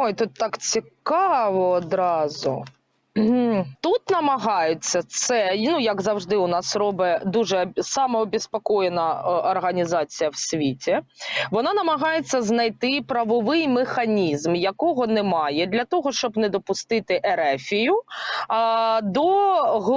Ой, тут так цікаво одразу. Тут намагаються це, ну як завжди, у нас робить дуже самообезпокоєна е, організація в світі. Вона намагається знайти правовий механізм, якого немає, для того, щоб не допустити ерефію а, до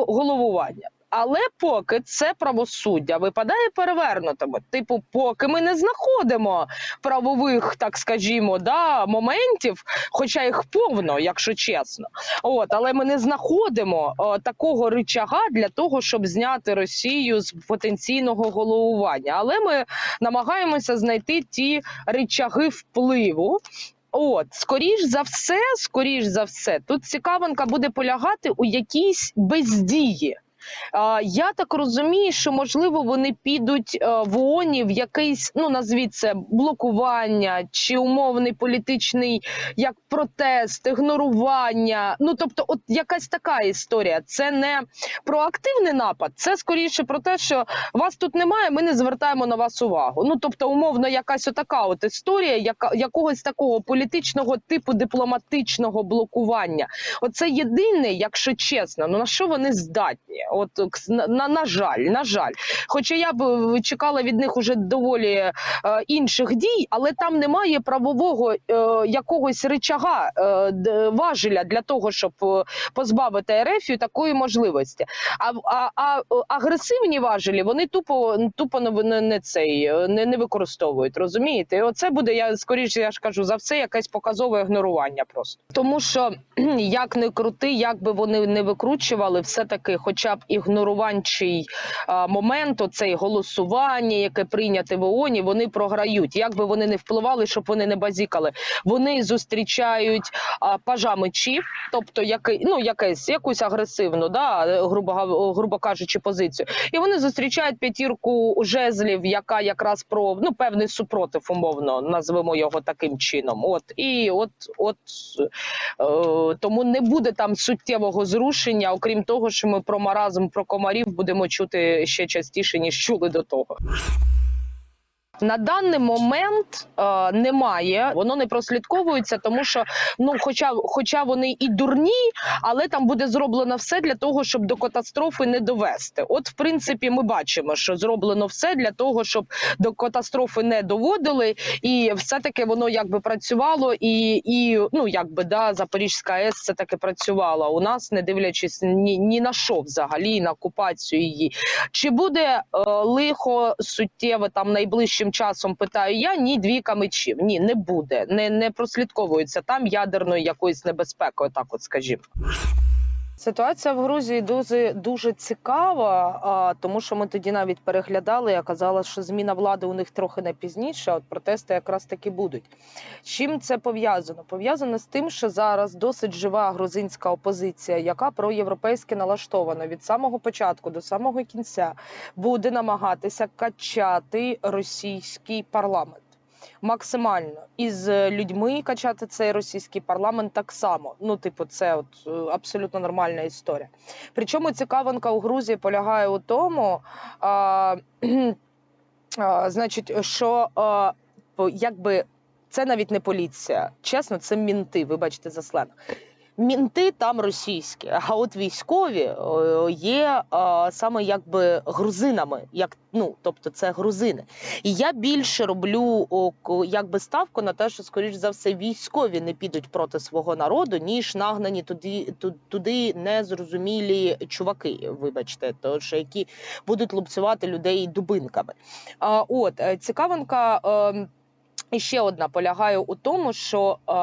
головування. Але поки це правосуддя випадає перевернутими. Типу, поки ми не знаходимо правових, так скажімо, да, моментів, хоча їх повно, якщо чесно. От, але ми не знаходимо о, такого рычага для того, щоб зняти Росію з потенційного головування. Але ми намагаємося знайти ті рычаги впливу. От, скоріш за все, скоріш за все, тут цікавинка буде полягати у якійсь бездії. Я так розумію, що можливо вони підуть е, в ООНі в якийсь, ну назвіть це блокування чи умовний політичний як протест, ігнорування. Ну тобто, от якась така історія. Це не про активний напад, це скоріше про те, що вас тут немає, ми не звертаємо на вас увагу. Ну тобто, умовно, якась отака от історія, яка якогось такого політичного типу дипломатичного блокування. Оце єдине, якщо чесно, ну на що вони здатні? От на, на, жаль, на жаль. Хоча я б е, чекала від них уже доволі е, інших дій, але там немає правового е, якогось рычага, е, важеля для того, щоб е, позбавити РФ такої можливості. А, а, а е, агресивні важелі вони тупо тупо не, не, цей не, не використовують. Розумієте? І оце буде я скоріше, я ж кажу за все, якесь показове ігнорування просто. Тому що як не крути, як би вони не викручували, все таки, хоча б ігноруванчий момент, оцей голосування, яке прийняте в ООНі, вони програють. Як би вони не впливали, щоб вони не базікали. Вони зустрічають пажа мечів, тобто який, ну, якесь, якусь агресивну, да, грубо, грубо кажучи, позицію. І вони зустрічають п'ятірку жезлів, яка якраз про ну, певний супротив, умовно, назвемо його таким чином. От і от, от е, тому не буде там суттєвого зрушення, окрім того, що ми про маразм, про комарів будемо чути ще частіше, ніж чули до того. На даний момент е, немає, воно не прослідковується, тому що ну, хоча, хоча вони і дурні, але там буде зроблено все для того, щоб до катастрофи не довести. От, в принципі, ми бачимо, що зроблено все для того, щоб до катастрофи не доводили, і все-таки воно якби працювало, і, і ну якби да, Запорізька АЕС це таки працювала у нас, не дивлячись ні, ні на що взагалі, на окупацію її. Чи буде е, лихо суттєве там найближчим часом? Питаю я. Ні, двійка мечів. Ні, не буде. Не, не прослідковується там ядерною якоюсь небезпекою, так от скажімо. Ситуація в Грузії дуже дуже цікава, тому що ми тоді навіть переглядали. Я казала, що зміна влади у них трохи не пізніше. От протести якраз таки будуть. Чим це пов'язано? Пов'язано з тим, що зараз досить жива грузинська опозиція, яка проєвропейськи налаштована від самого початку до самого кінця, буде намагатися качати російський парламент. Максимально із з людьми качати цей російський парламент так само. Ну, типу, це от е, абсолютно нормальна історія. Причому цікавинка у Грузії полягає у тому, а, а, значить, що а, якби це навіть не поліція. Чесно, це мінти, вибачте за сленг. Мінти там російські, а от військові е, є е, саме якби грузинами, як ну тобто це грузини. І я більше роблю якби ставку на те, що скоріш за все військові не підуть проти свого народу, ніж нагнані туди, туди незрозумілі чуваки. Вибачте, то що які будуть лупцювати людей дубинками. А, от е, цікавинка. І ще одна полягає у тому, що е,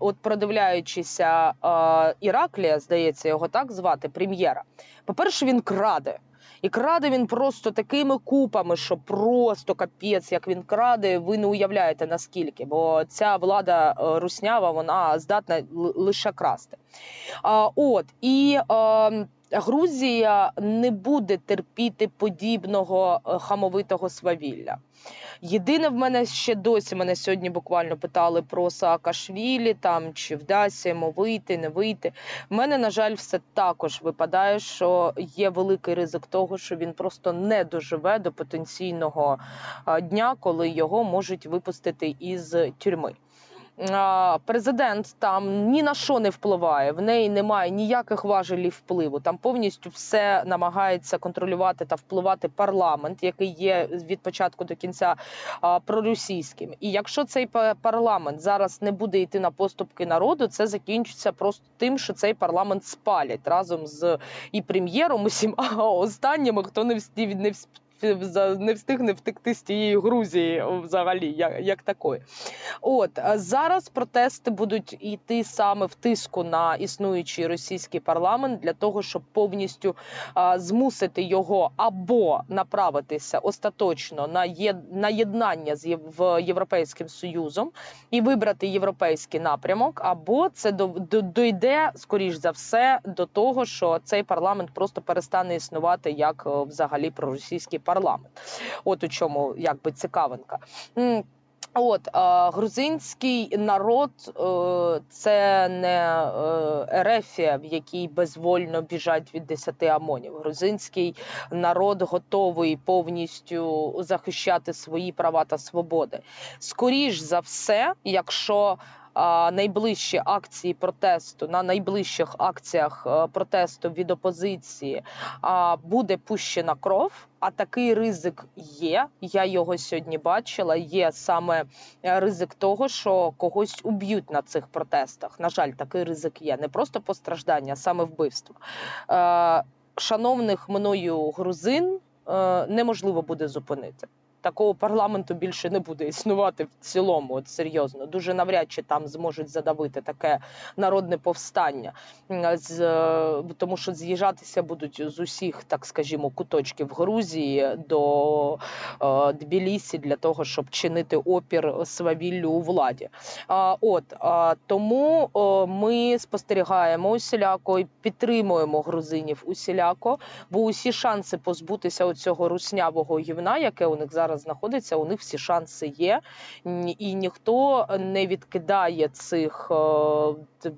от продивляючися е, Іраклія, здається, його так звати, прем'єра. По-перше, він краде. І краде він просто такими купами, що просто капець, як він краде, ви не уявляєте наскільки, бо ця влада е, руснява, вона здатна лише красти. От і е, Грузія не буде терпіти подібного е, хамовитого свавілля. Єдине в мене ще досі мене сьогодні буквально питали про Саакашвілі, там чи вдасться йому вийти, не вийти. В мене, на жаль, все також випадає, що є великий ризик того, що він просто не доживе до потенційного дня, коли його можуть випустити із тюрми. Президент там ні на що не впливає, в неї немає ніяких важелів впливу. Там повністю все намагається контролювати та впливати парламент, який є від початку до кінця проросійським. І якщо цей парламент зараз не буде йти на поступки народу, це закінчиться просто тим, що цей парламент спалять разом з і прем'єром усім, а останніми, хто не встиг не не встигне втекти з тієї Грузії взагалі, як, як такої. От зараз протести будуть йти саме в тиску на існуючий російський парламент для того, щоб повністю а, змусити його або направитися остаточно на є на єднання з в Європейським Союзом і вибрати європейський напрямок, або це до, до, дойде скоріш за все до того, що цей парламент просто перестане існувати як е, взагалі проросійський парламент. От у чому якби цікавинка. От грузинський народ е, це не е, Ерефія, в якій безвольно біжать від десяти амонів. Грузинський народ готовий повністю захищати свої права та свободи. Скоріш за все, якщо найближчі акції протесту на найближчих акціях е, протесту від опозиції буде пущена кров. А такий ризик є. Я його сьогодні бачила. Є саме е, ризик того, що когось уб'ють на цих протестах. На жаль, такий ризик є. Не просто постраждання, а саме вбивство. Е, шановних мною грузин неможливо буде зупинити. Такого парламенту більше не буде існувати в цілому. От серйозно, дуже навряд чи там зможуть задавити таке народне повстання, з, е, тому що з'їжджатися будуть з усіх, так скажімо, куточків Грузії до е, Тбілісі для того, щоб чинити опір свавіллю у владі. А, от а, тому о, ми спостерігаємо усіляко і підтримуємо грузинів усіляко, бо усі шанси позбутися цього руснявого гівна, яке у них зараз знаходиться, у них всі шанси є, і ніхто не відкидає цих е,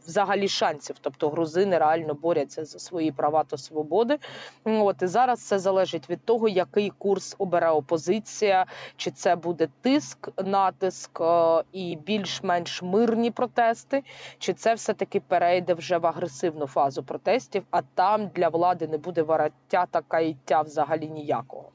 взагалі шансів. Тобто грузини реально борються за свої права та свободи. От і зараз це залежить від того, який курс обере опозиція, чи це буде тиск, натиск е, і більш-менш мирні протести, чи це все таки перейде вже в агресивну фазу протестів, а там для влади не буде вараття та каяття взагалі ніякого.